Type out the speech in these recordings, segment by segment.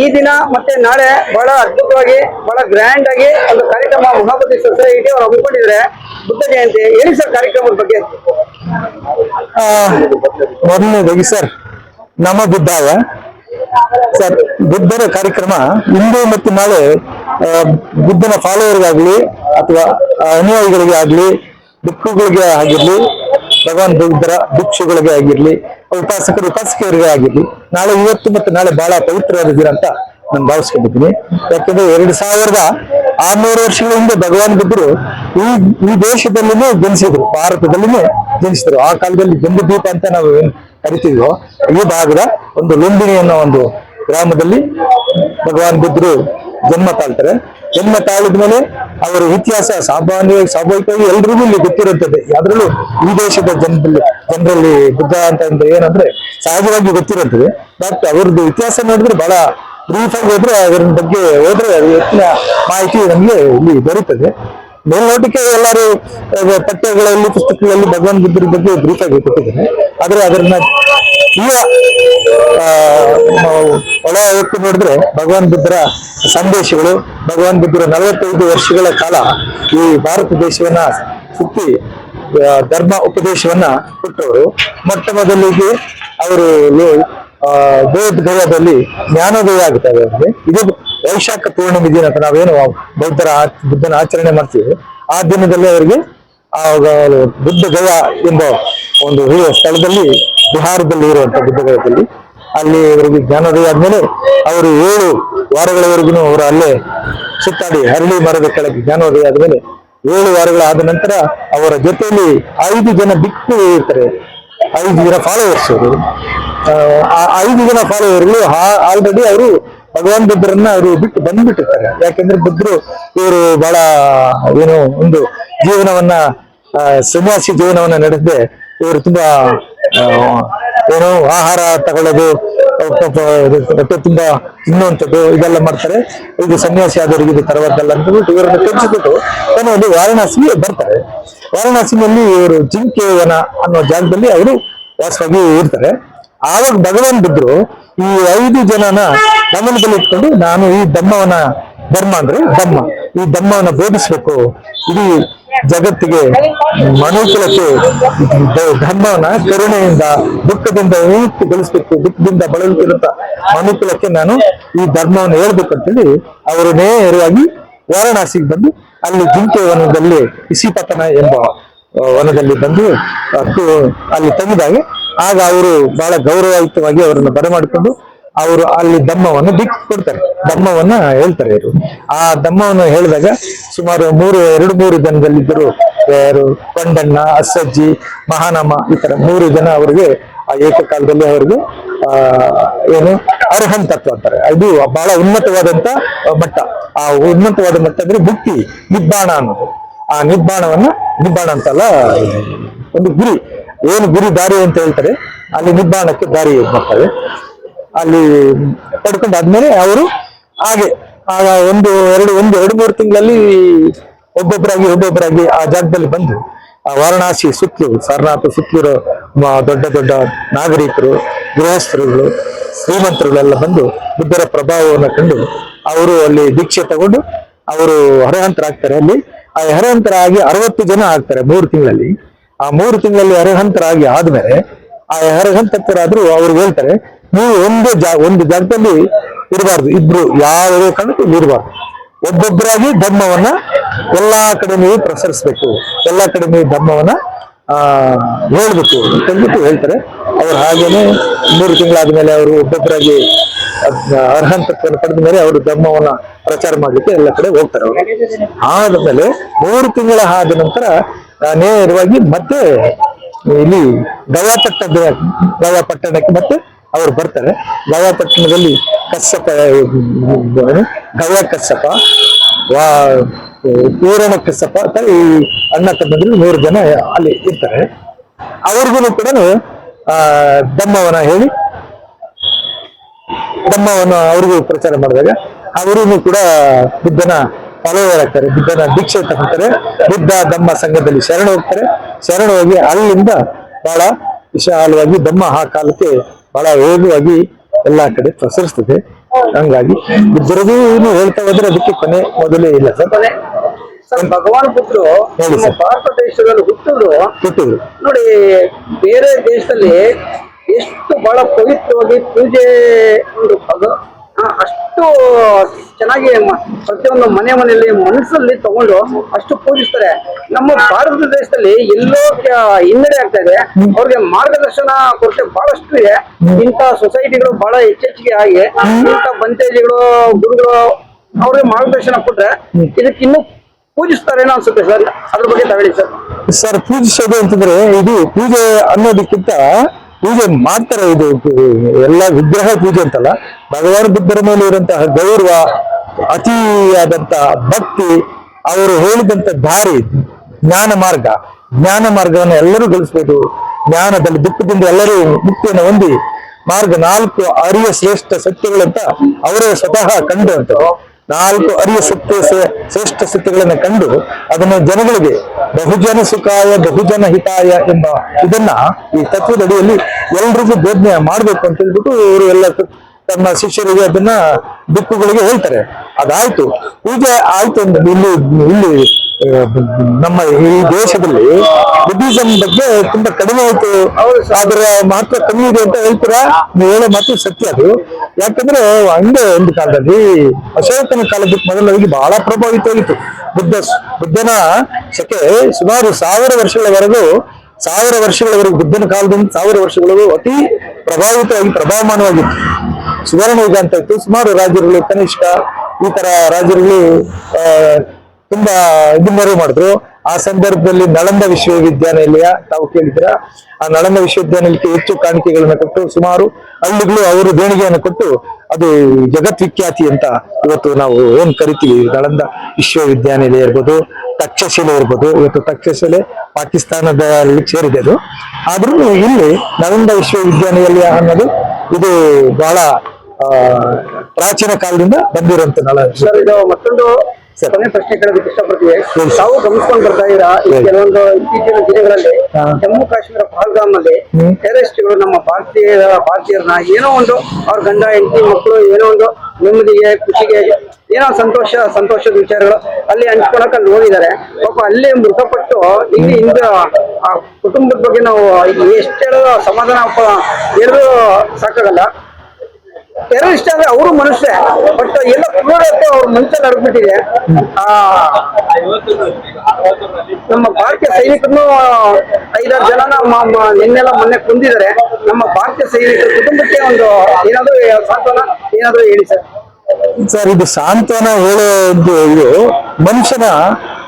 ಈ ದಿನ ಮತ್ತೆ ನಾಳೆ ಬಹಳ ಅದ್ಭುತವಾಗಿ, ಬಹಳ ಗ್ರ್ಯಾಂಡ್ ಆಗಿ ಒಂದು ಕಾರ್ಯಕ್ರಮ ಮಹಾಪತಿ ಸೊಸೈಟಿ ಅವರು ಹಮ್ಮಿಕೊಂಡಿದ್ರೆ ಬುದ್ಧ ಜಯಂತಿ, ಹೇಳಿ ಸರ್ ಕಾರ್ಯಕ್ರಮದ ಬಗ್ಗೆ. ಮೊದಲನೇದಾಗಿ ಸರ್, ನಮ್ಮ ಬುದ್ಧಾಯ ಸರ್, ಬುದ್ಧರ ಕಾರ್ಯಕ್ರಮ ಇಂದು ಮತ್ತು ನಾಳೆ ಬುದ್ಧನ ಫಾಲೋವರ್ಗಾಗ್ಲಿ ಅಥವಾ ಅನುಯಾಯಿಗಳಿಗೆ ಆಗ್ಲಿ ದುಃಖಗಳಿಗೆ ಆಗಿರ್ಲಿ ಭಗವಾನ್ ಬೌದ್ಧರ ಭಿಕ್ಷುಗಳಿಗೆ ಆಗಿರ್ಲಿ, ಉಪಾಸಕರು ಉಪಾಸಕಿಯರಿಗೆ ಆಗಿರ್ಲಿ, ನಾಳೆ ಇವತ್ತು ಮತ್ತು ನಾಳೆ ಬಹಳ ಪವಿತ್ರವಾದ ದಿನ ಅಂತ ನಾನು ಭಾವಿಸ್ಕೊಂಡಿದ್ದೀನಿ. ಯಾಕಂದ್ರೆ ಎರಡು ಸಾವಿರದ ಆರ್ನೂರು ವರ್ಷಗಳ ಹಿಂದೆ ಭಗವಾನ್ ಬುದ್ಧರು ಈ ಈ ದೇಶದಲ್ಲಿನೇ ಜನಿಸಿದ್ರು ಭಾರತದಲ್ಲಿನೇ ಜನಿಸಿದ್ರು. ಆ ಕಾಲದಲ್ಲಿ ಜಂಬೂ ದೀಪ ಅಂತ ನಾವು ಏನ್ ಕರಿತೀವೋ ಈ ಭಾಗದ ಒಂದು ಲುಂಬಿನಿ ಅನ್ನೋ ಒಂದು ಗ್ರಾಮದಲ್ಲಿ ಭಗವಾನ್ ಬುದ್ಧರು ಜನ್ಮ ತಾಳ್ತಾರೆ. ಜನ್ಮ ತಾಳಿದ್ಮೇಲೆ ಅವರ ಇತಿಹಾಸ ಸಾಮಾನ್ಯ ಸ್ವಾಭಾವಿಕವಾಗಿ ಎಲ್ರಿಗೂ ಇಲ್ಲಿ ಗೊತ್ತಿರುತ್ತದೆ. ಅದರಲ್ಲೂ ಈ ದೇಶದ ಜನರಲ್ಲಿ ಜನರಲ್ಲಿ ಬುದ್ಧ ಅಂತ ಅಂದ್ರೆ ಏನಂದ್ರೆ ಸಹಜವಾಗಿ ಗೊತ್ತಿರುತ್ತದೆ. ಬಟ್ ಅವ್ರದ್ದು ಇತಿಹಾಸ ನೋಡಿದ್ರೆ ಬಹಳ ಬ್ರೀಫ್ ಆಗಿ ಹೋದ್ರೆ ಅದರ ಬಗ್ಗೆ ಹೋದ್ರೆ ಹೆಚ್ಚಿನ ಮಾಹಿತಿ ನಮಗೆ ಇಲ್ಲಿ ದೊರೀತದೆ. ಮೇಲ್ನೋಟಕ್ಕೆ ಎಲ್ಲರೂ ಪಠ್ಯಗಳಲ್ಲಿ, ಪುಸ್ತಕಗಳಲ್ಲಿ ಭಗವಾನ್ ಬುದ್ಧರ ಬಗ್ಗೆ ಬ್ರೀಫ್ ಆಗಿ ಕೊಟ್ಟಿದ್ದಾರೆ ಆದ್ರೆ ಅದನ್ನ ಈಗ ಒಳ ಹೊತ್ತು ನೋಡಿದ್ರೆ ಭಗವಾನ್ ಬುದ್ಧರ ಸಂದೇಶಗಳು, ಭಗವಾನ್ ಬುದ್ಧರ ನಲವತ್ತೈದು ವರ್ಷಗಳ ಕಾಲ ಈ ಭಾರತ ದೇಶವನ್ನ ಸುತ್ತಿ ಧರ್ಮ ಉಪದೇಶವನ್ನ ಕೊಟ್ಟವರು. ಮೊಟ್ಟ ಮೊದಲಿಗೆ ಅವರು ಆ, ಬೋಧ್ ಗಯಾದಲ್ಲಿ ಜ್ಞಾನೋದಯ ಆಗ್ತವೆ ಅಂದ್ರೆ ಇದು ವೈಶಾಖ ಪೂರ್ಣಿಮೆ ದಿನ ಅಂತ ನಾವೇನು ಬೌದ್ಧರ ಬುದ್ಧನ ಆಚರಣೆ ಮಾಡ್ತೀವಿ. ಆ ದಿನದಲ್ಲಿ ಅವರಿಗೆ ಆ ಬುದ್ಧ ಗಯ ಎಂಬ ಒಂದು ಸ್ಥಳದಲ್ಲಿ ಬಿಹಾರದಲ್ಲಿ ಇರುವಂತ ಬುದ್ಧ ಗಯದಲ್ಲಿ ಅಲ್ಲಿ ಅವರಿಗೆ ಜ್ಞಾನೋದಯ ಆದ್ಮೇಲೆ ಅವರು ಏಳು ವಾರಗಳವರೆಗೂ ಅವರು ಅಲ್ಲೇ ಸುತ್ತಾಡಿ ಹರಳಿ ಮರದ ಕೆಳಗೆ ಜ್ಞಾನೋದಯ ಆದ್ಮೇಲೆ ಏಳು ವಾರಗಳಾದ ನಂತರ ಅವರ ಜೊತೆಯಲ್ಲಿ ಐದು ಜನ ಬಿಟ್ಟು ಇರ್ತಾರೆ. ಐದು ಜನ ಫಾಲೋವರ್ಸ್ ಅವರು. ಐದು ಜನ ಫಾಲೋವರ್ಗಳು ಆಲ್ರೆಡಿ ಅವರು ಭಗವಾನ್ ಬುದ್ಧರನ್ನ ಅವರು ಬಿಟ್ಟು ಬಂದ್ಬಿಟ್ಟಿರ್ತಾರೆ. ಯಾಕೆಂದ್ರೆ ಬುದ್ಧರು ಇವರು ಬಹಳ ಏನು ಒಂದು ಜೀವನವನ್ನ ಸನ್ಯಾಸಿ ಜೀವನವನ್ನ ನಡೆಸದೆ ಇವರು ತುಂಬಾ ಏನು ಆಹಾರ ತಗೊಳ್ಳೋದು ಮತ್ತೆ ತುಂಬಾ ತಿನ್ನುವಂಥದ್ದು ಇದೆಲ್ಲ ಮಾಡ್ತಾರೆ. ಇದು ಸನ್ಯಾಸಿ ಆದವರಿಗೆ ಇದು ತರವಾದಲ್ಲ ಅಂತ ಇವರನ್ನ ಏನೋ ಒಂದು ವಾರಣಾಸಿಗೆ ಬರ್ತಾರೆ. ವಾರಣಾಸಿನಲ್ಲಿ ಇವರು ಜಿಂಕೆ ಅನ್ನೋ ಜಾಗದಲ್ಲಿ ಅವರು ವಾಸವಾಗಿ ಇರ್ತಾರೆ. ಆವಾಗ ಭಗವಾನ್ ಬಿದ್ರು ಈ ಐದು ಜನನ ಗಮನದಲ್ಲಿ ಇಟ್ಕೊಂಡು ನಾನು ಈ ಧಮ್ಮವನ ಧರ್ಮ ಅಂದ್ರೆ ಧಮ್ಮ ಈ ಧಮ್ಮವನ್ನ ಬೋಧಿಸ್ಬೇಕು. ಇಡೀ ಜಗತ್ತಿಗೆ ಮನುಕುಲಕ್ಕೆ ಧರ್ಮವನ್ನ ಕರುಣೆಯಿಂದ, ದುಃಖದಿಂದ ವಿಮುಕ್ತಿಗೊಳಿಸ್ಬೇಕು ದುಃಖದಿಂದ ಬಳಲುತ್ತಿರುತ್ತ ಮನುಕುಲಕ್ಕೆ ನಾನು ಈ ಧರ್ಮವನ್ನು ಹೇಳ್ಬೇಕು ಅಂತೇಳಿ ಅವರು ನೇರವಾಗಿ ವಾರಣಾಸಿಗೆ ಬಂದು ಅಲ್ಲಿ ಜಿಂಕೆ ವನದಲ್ಲಿ ಇಸಿಪತನ ಎಂಬ ವನದಲ್ಲಿ ಬಂದು ಅಲ್ಲಿ ತಂಗಿದಾಗ ಆಗ ಅವರು ಬಹಳ ಗೌರವಯುತವಾಗಿ ಅವರನ್ನು ಬರಮಾಡಿಕೊಂಡು ಅವರು ಅಲ್ಲಿ ಧಮ್ಮವನ್ನು ಬಿಕ್ ಕೊಡ್ತಾರೆ. ಧಮ್ಮವನ್ನ ಹೇಳ್ತಾರೆ ಇವರು. ಆ ಧಮ್ಮವನ್ನು ಹೇಳಿದಾಗ ಸುಮಾರು ಮೂರು, ಎರಡು, ಮೂರು ಜನದಲ್ಲಿದ್ದರು ಯಾರು? ಕೊಂಡಣ್ಣ ಅಸಜ್ಜಿ ಮಹಾನಮ ಈ ತರ ಮೂರು ಜನ ಅವರಿಗೆ ಆ ಏಕಕಾಲದಲ್ಲಿ ಅವರಿಗೆ, ಆ, ಏನು? ಅರ್ಹನ್ ತತ್ವ ಅಂತಾರೆ. ಇದು ಬಹಳ ಉನ್ನತವಾದಂತ ಮಟ್ಟ. ಆ ಉನ್ನತವಾದ ಮಟ್ಟ ಅಂದ್ರೆ ಬುಕ್ತಿ ನಿಬ್ಬಾಣ ಅನ್ನೋದು. ಆ ನಿಬ್ಬಾಣವನ್ನ, ನಿಬ್ಬಾಣ ಅಂತಲ್ಲ, ಒಂದು ಗುರಿ. ಏನು ಗುರಿ ದಾರಿ ಅಂತ ಹೇಳ್ತಾರೆ, ಅಲ್ಲಿ ನಿಬ್ಬಾಣಕ್ಕೆ ದಾರಿ ಮಾಡ್ತಾರೆ. ಅಲ್ಲಿ ಪಡ್ಕೊಂಡಾದ್ಮೇಲೆ ಅವರು ಹಾಗೆ, ಆಗ ಒಂದು, ಎರಡು ಒಂದು, ಎರಡು, ಮೂರು ತಿಂಗಳಲ್ಲಿ ಒಬ್ಬೊಬ್ಬರಾಗಿ ಒಬ್ಬೊಬ್ಬರಾಗಿ ಆ ಜಾಗದಲ್ಲಿ ಬಂದು, ಆ ವಾರಣಾಸಿ ಸುತ್ತಲೂ ಸಾರನಾಥ ಸುತ್ತಲಿರೋ ದೊಡ್ಡ ದೊಡ್ಡ ನಾಗರಿಕರು, ಗೃಹಸ್ಥರುಗಳು, ಶ್ರೀಮಂತರುಗಳೆಲ್ಲ ಬಂದು ಬುದ್ಧರ ಪ್ರಭಾವವನ್ನು ಕಂಡು ಅವರು ಅಲ್ಲಿ ದೀಕ್ಷೆ ತಗೊಂಡು ಅವರು ಅರ್ಹಂತರಾಗ್ತಾರೆ ಅಲ್ಲಿ ಆ ಹರಹಂತರ ಆಗಿ ಅರವತ್ತು ಜನ ಆಗ್ತಾರೆ ಮೂರು ತಿಂಗಳಲ್ಲಿ. ಆ ಮೂರು ತಿಂಗಳಲ್ಲಿ ಅರ್ಹಂತರಾಗಿ ಆದ್ಮೇಲೆ ಆ ಅರ್ಹಂತರಾದ್ರೂ ಅವ್ರು ಹೇಳ್ತಾರೆ, ನೀವು ಒಂದೇ ಜಾ, ಒಂದು ಜಾಗದಲ್ಲಿ ಇರಬಾರ್ದು. ಇಬ್ರು ಯಾವ ಕಾರಣಕ್ಕೂ ಇಲ್ಲಿ ಇರಬಾರ್ದು. ಒಬ್ಬೊಬ್ಬರಾಗಿ ಧರ್ಮವನ್ನ ಎಲ್ಲಾ ಕಡೆ ನೀವು ಪ್ರಸರಿಸ್ಬೇಕು. ಎಲ್ಲಾ ಕಡೆ ನೀವು ಧರ್ಮವನ್ನ ಹೇಳ್ಬೇಕು ಅಂತ ಹೇಳ್ಬಿಟ್ಟು ಹೇಳ್ತಾರೆ. ಅವ್ರು ಹಾಗೇನೆ ಮೂರು ತಿಂಗಳಾದ್ಮೇಲೆ ಅವರು ಒಬ್ಬೊಬ್ಬರಾಗಿ ಅರ್ಹಂತತ್ವವನ್ನು ಪಡೆದ ಮೇಲೆ ಅವರು ಧರ್ಮವನ್ನ ಪ್ರಚಾರ ಮಾಡ್ಲಿಕ್ಕೆ ಎಲ್ಲ ಕಡೆ ಹೋಗ್ತಾರೆ ಅವರು. ಆದ್ಮೇಲೆ ಮೂರು ತಿಂಗಳ ಆದ ನಂತರ ಆ, ನೇರವಾಗಿ ಮತ್ತೆ ಇಲ್ಲಿ ಗವಾಪಟ್ಟ ಗವಾಪಟ್ಟಣಕ್ಕೆ ಮತ್ತೆ ಅವರು ಬರ್ತಾರೆ. ಗವಾಪಟ್ಟಣದಲ್ಲಿ ಕಶ್ಯಪ? ಗಯಾ ಕಶ್ಯಪ ವಾ ಪೂರಣ ಕಶ್ಯಪ ಅಂತ ಈ ಅಣ್ಣ ತಮ್ಮಂದಿರು ಮೂರು ಜನ ಅಲ್ಲಿ ಇರ್ತಾರೆ. ಅವ್ರಿಗೂ ಕೂಡ ಆ ಧಮ್ಮವನ ಹೇಳಿ ಧಮ್ಮವನ್ನು ಅವ್ರಿಗೂ ಪ್ರಚಾರ ಮಾಡಿದಾಗ ಅವರೂ ಕೂಡ ಬುದ್ಧನ ಫಾಲೋವರ್ ಆಗ್ತಾರೆ ಬುದ್ಧನ ದೀಕ್ಷೆ ತಗೊಳ್ತಾರೆ, ಬುದ್ಧ ಧಮ್ಮ ಸಂಘದಲ್ಲಿ ಶರಣ ಹೋಗ್ತಾರೆ. ಶರಣ ಹೋಗಿ ಅಲ್ಲಿಂದ ಬಹಳ ವಿಶಾಲವಾಗಿ ಧಮ್ಮ ಆ ಕಾಲಕ್ಕೆ ಬಹಳ ವೇಗವಾಗಿ ಎಲ್ಲಾ ಕಡೆ ಪ್ರಸರಿಸ್ತದೆ. ಹಂಗಾಗಿ ಬುದ್ಧರಿಗೂ ಹೇಳ್ತಾ ಹೋದ್ರೆ ಅದಕ್ಕೆ ಕೊನೆ ಮೊದಲೇ ಇಲ್ಲ ಸರ್. ಸರ್ ಭಗವಾನ್ ನಮ್ಮ ಭಾರತ ದೇಶದಲ್ಲಿ ಹುಟ್ಟಿದ್ರು. ಹುಟ್ಟಿದ್ರು. ನೋಡಿ ಬೇರೆ ದೇಶದಲ್ಲಿ ಎಷ್ಟು ಬಹಳ ಪವಿತ್ರವಾಗಿ ಪೂಜೆ ಒಂದು ಭಗ ಅಷ್ಟು ಚೆನ್ನಾಗಿ ಪ್ರತಿಯೊಂದು ಮನೆ ಮನೆಯಲ್ಲಿ ಮನಸ್ಸಲ್ಲಿ ತಗೊಂಡು ಅಷ್ಟು ಪೂಜಿಸ್ತಾರೆ. ನಮ್ಮ ಭಾರತ ದೇಶದಲ್ಲಿ ಎಲ್ಲೋ ಹಿನ್ನಡೆ ಆಗ್ತಾ ಇದೆ. ಅವ್ರಿಗೆ ಮಾರ್ಗದರ್ಶನ ಕೊರತೆ ಬಹಳಷ್ಟು ಇದೆ. ಇಂಥ ಸೊಸೈಟಿಗಳು ಬಹಳ ಹೆಚ್ಚೆಚ್ಚಿಗೆ ಆಗಿ ಇಂಥ ಬಂತೇಜಿಗಳು ಗುರುಗಳು ಅವ್ರಿಗೆ ಮಾರ್ಗದರ್ಶನ ಕೊಟ್ರೆ ಇದಕ್ಕೆ ಇನ್ನೂ ಪೂಜಿಸ್ತಾರೇನೋ ಅನ್ಸುತ್ತೆ ಸರ್? ಅದ್ರ ಬಗ್ಗೆ ತಗೊಳ್ಳಿ ಸರ್? ಸರ್ ಪೂಜಿಸೋದು ಅಂತಂದ್ರೆ ಇದು ಪೂಜೆ ಅನ್ನೋದಕ್ಕಿಂತ ಪೂಜೆ ಮಾಡ್ತಾರೆ ಇದು ಎಲ್ಲ ವಿಗ್ರಹ ಪೂಜೆ ಅಂತಲ್ಲ. ಭಗವಾನ್ ಬುದ್ಧರ ಮೇಲೆ ಇರುವಂತಹ ಗೌರವ ಅತಿಯಾದಂತಹ ಭಕ್ತಿ ಅವರು ಹೇಳಿದಂತ ದಾರಿ. ಜ್ಞಾನ ಮಾರ್ಗ. ಜ್ಞಾನ ಮಾರ್ಗವನ್ನು ಎಲ್ಲರೂ ಗಳಿಸಬೇಕು. ಜ್ಞಾನದಲ್ಲಿ ದುಃಖದಿಂದ ಎಲ್ಲರೂ ಮುಕ್ತಿಯನ್ನು ಹೊಂದಿ ಮಾರ್ಗ ನಾಲ್ಕು ಅರಿಯ ಶ್ರೇಷ್ಠ ಸತ್ಯಗಳಂತ ಅವರೇ ಸ್ವತಃ ಕಂಡು ಅಂತ. ನಾಲ್ಕು ಅರಿಯ ಸತ್ಯ ಶ್ರೇಷ್ಠ ಸತ್ಯಗಳನ್ನು ಕಂಡು ಅದನ್ನು ಜನಗಳಿಗೆ ಬಹುಜನ ಸುಖಾಯ, ಬಹುಜನ ಹಿತಾಯ ಎಂಬ ಇದನ್ನ ಈ ತತ್ವದಡಿಯಲ್ಲಿ ಎಲ್ರಿಗೂ ಬೋಧನೆ ಮಾಡ್ಬೇಕು ಅಂತ ಹೇಳ್ಬಿಟ್ಟು ಇವರು ಎಲ್ಲ ತಮ್ಮ ಶಿಷ್ಯರಿಗೆ ಅದನ್ನ ದಿಕ್ಕುಗಳಿಗೆ ಹೇಳ್ತಾರೆ. ಅದಾಯ್ತು. ಪೂಜೆ ಆಯ್ತು ಇಲ್ಲಿ ಇಲ್ಲಿ ನಮ್ಮ ಈ ದೇಶದಲ್ಲಿ ಬುದ್ಧಿಸಂ ಬಗ್ಗೆ ತುಂಬಾ ಕಡಿಮೆ ಆಯ್ತು. ಅದರ ಮಹತ್ವ ಕಮ್ಮಿ ಇದೆ ಅಂತ ಹೇಳ್ತೀರಾ? ನೀವು ಹೇಳೋ ಮಾತು ಸತ್ಯ ಅದು. ಯಾಕಂದ್ರೆ ಹಂಗೆ ಒಂದು ಕಾಲದಲ್ಲಿ ಅಶೋಕನ ಕಾಲದಕ್ಕೆ ಮೊದಲಾಗಿ ಬಹಳ ಪ್ರಭಾವಿತವಾಗಿತ್ತು. ಬುದ್ಧ, ಬುದ್ಧನ ಶಕೆ ಸುಮಾರು ಸಾವಿರ ವರ್ಷಗಳವರೆಗೂ ಸಾವಿರ ವರ್ಷಗಳವರೆಗೂ ಬುದ್ಧನ ಕಾಲದಿಂದ ಸಾವಿರ ವರ್ಷಗಳವರೆಗೂ ಅತಿ ಪ್ರಭಾವಿತವಾಗಿ, ಪ್ರಭಾವಮಾನವಾಗಿತ್ತು. ಸುವರ್ಣ ಯುಗ ಅಂತ ಇತ್ತು ಸುಮಾರು ರಾಜರುಗಳು ಕನಿಷ್ಠ ಈ ತರ ರಾಜರುಗಳು ತುಂಬಾ ಇದು ಮರು ಮಾಡಿದ್ರು. ಆ ಸಂದರ್ಭದಲ್ಲಿ ನಳಂದ ವಿಶ್ವವಿದ್ಯಾನಿಲಯ, ತಾವು ಕೇಳಿದ್ರ ಆ ನಳಂದ ವಿಶ್ವವಿದ್ಯಾನಿಲಯಕ್ಕೆ ಹೆಚ್ಚು ಕಾಣಿಕೆಗಳನ್ನ ಕೊಟ್ಟು, ಸುಮಾರು ಹಳ್ಳಿಗಳು ಅವರು ದೇಣಿಗೆಯನ್ನು ಕೊಟ್ಟು, ಅದು ಜಗತ್ವಿಖ್ಯಾತಿ ಅಂತ ಇವತ್ತು ನಾವು ಏನ್ ಕರಿತೀವಿ. ನಳಂದ ವಿಶ್ವವಿದ್ಯಾನಿಲಯ ಇರ್ಬೋದು, ತಕ್ಷಶಿಲೆ ಇರ್ಬೋದು, ಇವತ್ತು ತಕ್ಷಶಿಲೆ ಪಾಕಿಸ್ತಾನದಲ್ಲಿ ಸೇರಿದೆ ಅದು. ಆದ್ರೂ ಇಲ್ಲಿ ನಳಂದ ವಿಶ್ವವಿದ್ಯಾನಿಲಯ ಅನ್ನೋದು ಇದು ಬಹಳ ಪ್ರಾಚೀನ ಕಾಲದಿಂದ ಬಂದಿರುವಂತ ನಳ ಸರ್ ಇದು ಮತ್ತೊಂದು. ಕೊನೆ ಪ್ರಶ್ನೆ ಕೇಳೋದಕ್ಕೆ ಇಷ್ಟಪಡ್ತೀವಿ. ತಾವು ಗಮನಿಸ್ಕೊಂಡು ಬರ್ತಾ ಇದ್ದೀರಾ ಈ ಕೆಲವೊಂದು ಇತ್ತೀಚಿನ ದಿನಗಳಲ್ಲಿ. ಜಮ್ಮು ಕಾಶ್ಮೀರ ಪಹಲ್ಗಾಮ್ ಅಲ್ಲಿ. ಟೆರರಿಸ್ಟ್ಗಳು ನಮ್ಮ ಭಾರತೀಯ ಭಾರತೀಯರನ್ನ ಏನೋ ಒಂದು ಅವ್ರ ಗಂಡ ಹೆಂಡತಿ ಮಕ್ಕಳು ಏನೋ ಒಂದು ನೆಮ್ಮದಿಗೆ ಖುಷಿಗೆ ಏನೋ ಸಂತೋಷ, ಸಂತೋಷದ ವಿಚಾರಗಳು ಅಲ್ಲಿ ಹಂಚ್ಕೊಳಕ್ ಅಲ್ಲಿ ಹೋಗಿದ್ದಾರೆ. ಪಾಪ ಅಲ್ಲಿ ಮೃತಪಟ್ಟು ಇಲ್ಲಿ ಇಂದ ಆ ಕುಟುಂಬದ ಬಗ್ಗೆ ನಾವು ಎಷ್ಟು ಹೇಳೋ ಸಮಾಧಾನ ಹೇಳಿದ್ರು ಸಾಕಾಗಲ್ಲ. ಟೆರರಿಸ್ಟ್ ಅಂದ್ರೆ ಅವರು ಮನುಷ್ಯ, ಬಟ್ ಎಲ್ಲ ಕ್ರೂರತೆ ಅವ್ರ ಮನಸ್ಸಲ್ಲಿ ಅಡಗ್ಬಿಟ್ಟಿದೆ ಆ, ನಮ್ಮ ಭಾರತೀಯ ಸೈನಿಕರು ಐದಾರು ಜನ ನಿನ್ನೆಲ್ಲ ಮೊನ್ನೆ ಕುಂದಿದ್ದಾರೆ. ನಮ್ಮ ಭಾರತೀಯ ಸೈನಿಕರ ಕುಟುಂಬಕ್ಕೆ ಒಂದು ಏನಾದ್ರೂ ಸಾಂತ್ವನ ಏನಾದ್ರೂ ಹೇಳಿ ಸರ್. ಸರ್, ಇದು ಸಾಂತ್ವನ ಹೇಳೋದು ಇದು, ಮನುಷ್ಯನ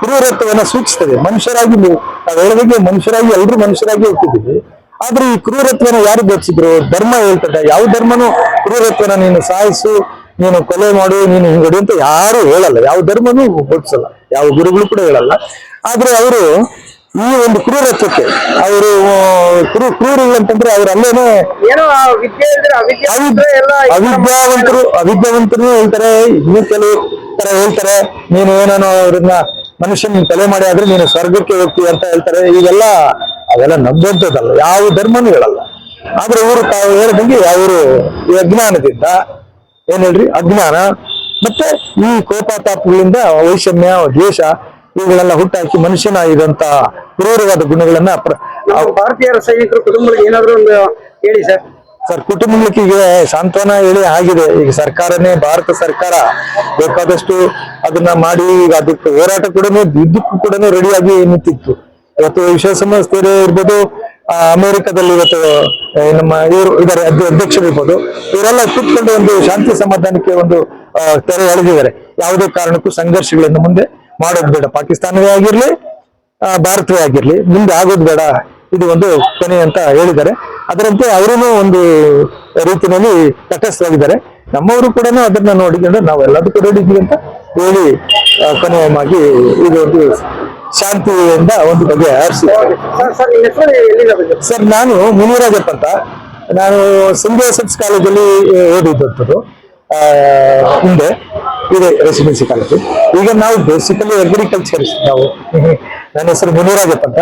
ಕ್ರೂರತ್ವವನ್ನು ಸೂಚಿಸ್ತದೆ. ಮನುಷ್ಯರಾಗಿ ನೀವು, ನಾವು ಹೇಳೋದಕ್ಕೆ ಮನುಷ್ಯರಾಗಿ ಎಲ್ಲರೂ ಮನುಷ್ಯರಾಗಿ ಹೋಗ್ತಿದ್ದೀವಿ. ಆದ್ರೆ ಈ ಕ್ರೂರತ್ವನ ಯಾರು ಬೋಧಿಸಿದ್ರು ಧರ್ಮ ಹೇಳ್ತದೆ. ಯಾವ ಧರ್ಮನು ಕ್ರೂರತ್ವನ ನೀನು ಸಾಯಿಸು, ನೀನು ಕೊಲೆ ಮಾಡು, ನೀನು ಹಿಂಗಡಿ ಅಂತ ಯಾರು ಹೇಳಲ್ಲ. ಯಾವ ಧರ್ಮನೂ ಬೋಧಿಸಲ್ಲ ಯಾವ ಗುರುಗಳು ಕೂಡ ಹೇಳಲ್ಲ. ಆದ್ರೆ ಅವರು ಈ ಒಂದು ಕ್ರೂರತ್ವಕ್ಕೆ ಅವರು ಕ್ರೂ ಕ್ರೂರಿಗಳು ಅಂತಂದ್ರೆ ಅವ್ರು ಅಲ್ಲೇನೆ ಅವಿದ್ಯಾವಂತರು ಅವಿದ್ಯಾವಂತರು ಹೇಳ್ತಾರೆ ಇನ್ನು ಕೆಲವು ತರ ಹೇಳ್ತಾರೆ ನೀನು ಏನೇನು ಅವ್ರನ್ನ ಮನುಷ್ಯನ ತಲೆ ಮಾಡಿ ಆದ್ರೆ ನೀನು ಸ್ವರ್ಗಕ್ಕೆ ಹೋಗ್ತೀವಿ ಅಂತ ಹೇಳ್ತಾರೆ. ಈಗೆಲ್ಲ ಅವೆಲ್ಲ ನಂಬುವಂಥದ್ದಲ್ಲ ಯಾವ ಧರ್ಮನೂ ಹೇಳಲ್ಲ ಆದ್ರೆ ಇವರು ತಾವು ಹೇಳ್ದಂಗೆ ಅವರು ಈ ಅಜ್ಞಾನದಿಂದ ಏನ್ ಹೇಳ್ರಿ? ಅಜ್ಞಾನ. ಮತ್ತೆ ಈ ಕೋಪಾತಾಪಗಳಿಂದ ವೈಷಮ್ಯ ದ್ವೇಷ ಇವುಗಳೆಲ್ಲ ಹುಟ್ಟಾಕಿ ಮನುಷ್ಯನ ಇದಂತ ಕ್ರೂರವಾದ ಗುಣಗಳನ್ನ ಭಾರತೀಯ ಸೈನಿಕರು ಭಾರತೀಯರ ಸೈನಿಕರ ಕುಟುಂಬಗಳಿಗೆ ಏನಾದ್ರು ಒಂದು ಹೇಳಿ ಸರ್. ಸರ್ ಕುಟುಂಬಕ್ಕೆ ಈಗ ಸಾಂತ್ವನ ಹೇಳಿ ಆಗಿದೆ. ಈಗ ಸರ್ಕಾರನೇ ಭಾರತ ಸರ್ಕಾರ ಬೇಕಾದಷ್ಟು ಅದನ್ನ ಮಾಡಿ ಈಗ ಅದಕ್ಕೆ ಹೋರಾಟ ಕೂಡ ಇದಕ್ಕೂ ಕೂಡ ರೆಡಿಯಾಗಿ ನಿಂತಿತ್ತು. ಇವತ್ತು ವಿಶ್ವಸಂಸ್ಥೆ ಇರ್ಬೋದು ಅಮೆರಿಕದಲ್ಲಿ ಇವತ್ತು ನಮ್ಮ ಇವರು ಇದಾರೆ ಅಧ್ಯ- ಅಧ್ಯಕ್ಷರು ಇರ್ಬೋದು ಇವರೆಲ್ಲ ಕೂತ್ಕೊಂಡು ಒಂದು ಶಾಂತಿ ಸಮಾಧಾನಕ್ಕೆ ಒಂದು ತೆರೆ ಎಳೆದಿದ್ದಾರೆ. ಯಾವುದೇ ಕಾರಣಕ್ಕೂ ಸಂಘರ್ಷಗಳನ್ನು ಮುಂದೆ ಮಾಡೋದು ಬೇಡ. ಪಾಕಿಸ್ತಾನವೇ ಆಗಿರ್ಲಿ ಭಾರತವೇ ಆಗಿರ್ಲಿ ಮುಂದೆ ಆಗೋದು ಬೇಡ. ಇದು ಒಂದು ಕೊನೆ ಅಂತ ಹೇಳಿದ್ದಾರೆ. ಅದರಂತೆ ಅವರೂ ಒಂದು ರೀತಿಯಲ್ಲಿ ತಟಸ್ಥವಾಗಿದ್ದಾರೆ ನಮ್ಮವರು ಕೂಡ ಅದನ್ನ ನೋಡಿಕೊಂಡು ನಾವು ಎಲ್ಲದಕ್ಕೂ ರೆಡಿ ಅಂತ ಹೇಳಿ ಕೊನೆಯಾಗಿ ಕೊನೆಯವಾಗಿ ಇದು ಒಂದು ಶಾಂತಿಯಿಂದ ಒಂದು ಬಗ್ಗೆ ಹರಿಸಿ ಸರ್ ನಾನು ಮುನಿರಾಜಪ್ಪ ಅಂತ. ನಾನು ಸಿಂಗ್ ಜೋಸೆಫ್ಸ್ ಕಾಲೇಜಲ್ಲಿ ಓದಿದ್ದಂಥದ್ದು ಆ, ಹಿಂದೆ. ಇದೆ ರೆಸಿಡೆನ್ಸಿ ಕಾಲೇಜು ಈಗ ನಾವು ಬೇಸಿಕಲಿ ಅಗ್ರಿಕಲ್ಚರ್ ನಾವು, ನನ್ನ ಹೆಸರು ಮುನಿರಾಜಪ್ಪ ಅಂತ.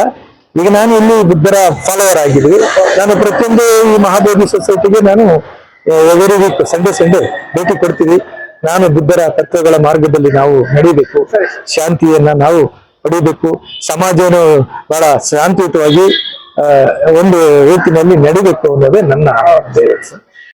ಈಗ ನಾನು ಇಲ್ಲಿ ಬುದ್ಧರ ಫಾಲೋವರ್ ಆಗಿದ್ವಿ. ನಾನು ಪ್ರತಿಯೊಂದು ಈ ಮಹಾಬೋಧಿ ಸೊಸೈಟಿಗೆ ನಾನು ಎವರಿ ವೀಕ್ ಸಂಡೇ ಸಂಡೇ ಭೇಟಿ ಕೊಡ್ತೀವಿ. ನಾನು ಬುದ್ಧರ ತತ್ವಗಳ ಮಾರ್ಗದಲ್ಲಿ ನಾವು ನಡೀಬೇಕು. ಶಾಂತಿಯನ್ನ ನಾವು ಪಡೀಬೇಕು. ಸಮಾಜವನ್ನು ಬಹಳ ಶಾಂತಿಯುತವಾಗಿ ಒಂದು ರೀತಿಯಲ್ಲಿ ನಡಿಬೇಕು ಅನ್ನೋದೇ ನನ್ನ.